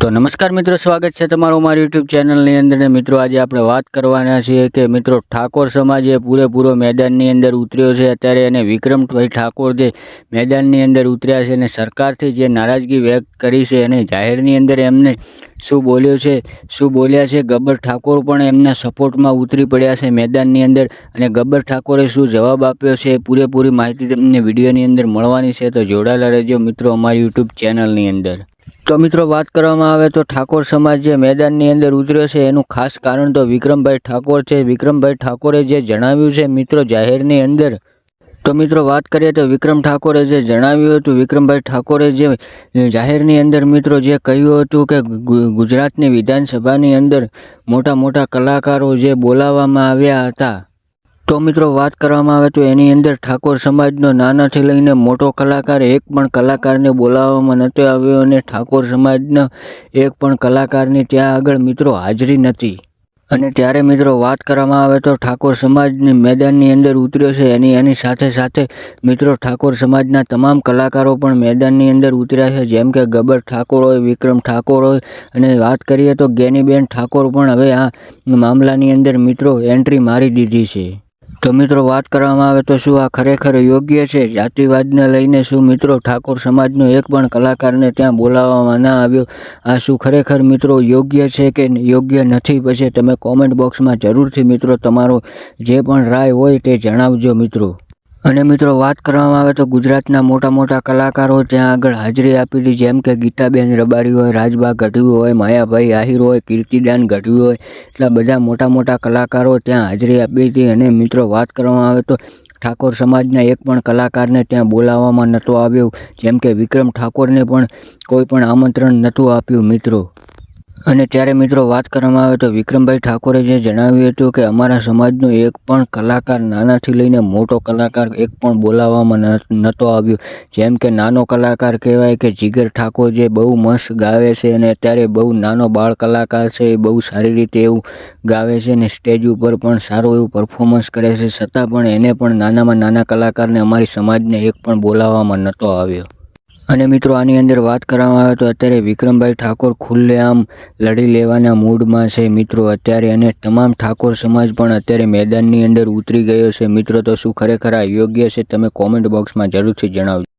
તો નમસ્કાર મિત્રો, સ્વાગત છે તમારું મારી યુટ્યુબ ચેનલની અંદર ને મિત્રો, આજે આપણે વાત કરવાના છીએ કે મિત્રો, ઠાકોર સમાજ એ પૂરેપૂરો મેદાનની અંદર ઉતર્યો છે. અત્યારે એને વિક્રમભાઈ ઠાકોર જે મેદાનની અંદર ઉતર્યા છે અને સરકારથી જે નારાજગી વ્યક્ત કરી છે અને જાહેરની અંદર એમને શું બોલ્યો છે, શું બોલ્યા છે, ગબ્બર ઠાકોર પણ એમના સપોર્ટમાં ઉતરી પડ્યા છે મેદાનની અંદર અને ગબ્બર ઠાકોરે શું જવાબ આપ્યો છે પૂરેપૂરી માહિતી તમને વિડીયોની અંદર મળવાની છે. તો જોડાયેલા રહેજો મિત્રો અમારી યુટ્યુબ ચેનલની અંદર. તો મિત્રો વાત કરવામાં આવે તો ઠાકોર સમાજ જે મેદાનની અંદર ઉતર્યો છે, એનું ખાસ કારણ તો વિક્રમભાઈ ઠાકોર છે. વિક્રમભાઈ ઠાકોરે જે જણાવ્યું છે મિત્રો જાહેરની અંદર, તો મિત્રો વાત કરીએ તો વિક્રમ ઠાકોરે જે જણાવ્યું હતું, વિક્રમભાઈ ઠાકોરે જે જાહેરની અંદર મિત્રો જે કહ્યું હતું કે ગુજરાતની વિધાનસભાની અંદર મોટા મોટા કલાકારો જે બોલાવવામાં આવ્યા હતા તો મિત્રો વાત કરવામાં આવે તો એની અંદર ઠાકોર સમાજનો નાનાથી લઈને મોટો કલાકાર, એક પણ કલાકારને બોલાવવામાં નહોતો આવ્યો અને ઠાકોર સમાજનો એક પણ કલાકારની ત્યાં આગળ મિત્રો હાજરી નથી. અને ત્યારે મિત્રો વાત કરવામાં આવે તો ઠાકોર સમાજની મેદાનની અંદર ઉતર્યો છે. એની એની સાથે સાથે મિત્રો ઠાકોર સમાજના તમામ કલાકારો પણ મેદાનની અંદર ઉતર્યા છે. જેમ કે ગબ્બર ઠાકોર હોય, વિક્રમ ઠાકોર હોય અને વાત કરીએ તો ગેનીબેન ઠાકોર પણ હવે આ મામલાની અંદર મિત્રો એન્ટ્રી મારી દીધી છે. તો મિત્રો વાત કરવામાં આવે તો શું આ ખરેખર યોગ્ય છે? જાતિવાદને લઈને શું મિત્રો ઠાકોર સમાજનો એક પણ કલાકારને ત્યાં બોલાવવામાં ના આવ્યો? આ શું ખરેખર મિત્રો યોગ્ય છે કે યોગ્ય નથી? પછી તમે કોમેન્ટ બોક્સમાં જરૂરથી મિત્રો તમારો જે પણ રાય હોય તે જણાવજો મિત્રો. અને મિત્રો, વાત કરવામાં આવે તો ગુજરાતના મોટા મોટા કલાકારો ત્યાં આગળ હાજરી આપી હતી. જેમ કે ગીતાબેન રબારી હોય રાજબા ગઢવી હોય, માયાભાઈ આહિર હોય, કીર્તિદાન ગઢવી હોય, એટલા બધા મોટા મોટા કલાકારો ત્યાં હાજરી આપી હતી. અને મિત્રો, વાત કરવામાં આવે તો ઠાકોર સમાજના એક પણ કલાકારને ત્યાં બોલાવવામાં નહોતો આવ્યો. જેમ કે વિક્રમ ઠાકોરને પણ કોઈ પણ આમંત્રણ નહોતું આપ્યું, મિત્રો. અને ત્યારે મિત્રો વાત કરવામાં આવે તો વિક્રમભાઈ ઠાકોરે જે જણાવ્યું હતું કે અમારા સમાજનો એક પણ કલાકાર નાનાથી લઈને મોટો કલાકાર એક પણ બોલાવવામાં નહોતો આવ્યો. જેમ કે નાનો કલાકાર કહેવાય કે જીગર ઠાકોર જે બહુ મસ્ત ગાવે છે અને અત્યારે બહુ નાનો બાળ કલાકાર છે, એ બહુ સારી રીતે એવું ગાવે છે અને સ્ટેજ ઉપર પણ સારું એવું પરફોર્મન્સ કરે છે. છતાં પણ એને પણ નાનામાં નાના કલાકારને અમારી સમાજને એક પણ બોલાવવામાં નહોતો આવ્યો. અને મિત્રો, આની અંદર વાત કરવામાં આવે તો અત્યારે વિક્રમભાઈ ઠાકોર ખુલ્લેઆમ લડી લેવાના મૂડમાં છે. મિત્રો, અત્યારે અને તમામ ઠાકોર સમાજ પણ અત્યારે મેદાનની અંદર ઉતરી ગયો છે. મિત્રો, તો શું ખરેખર આ યોગ્ય છે? તમે કોમેન્ટ બોક્સમાં જરૂરથી જણાવજો.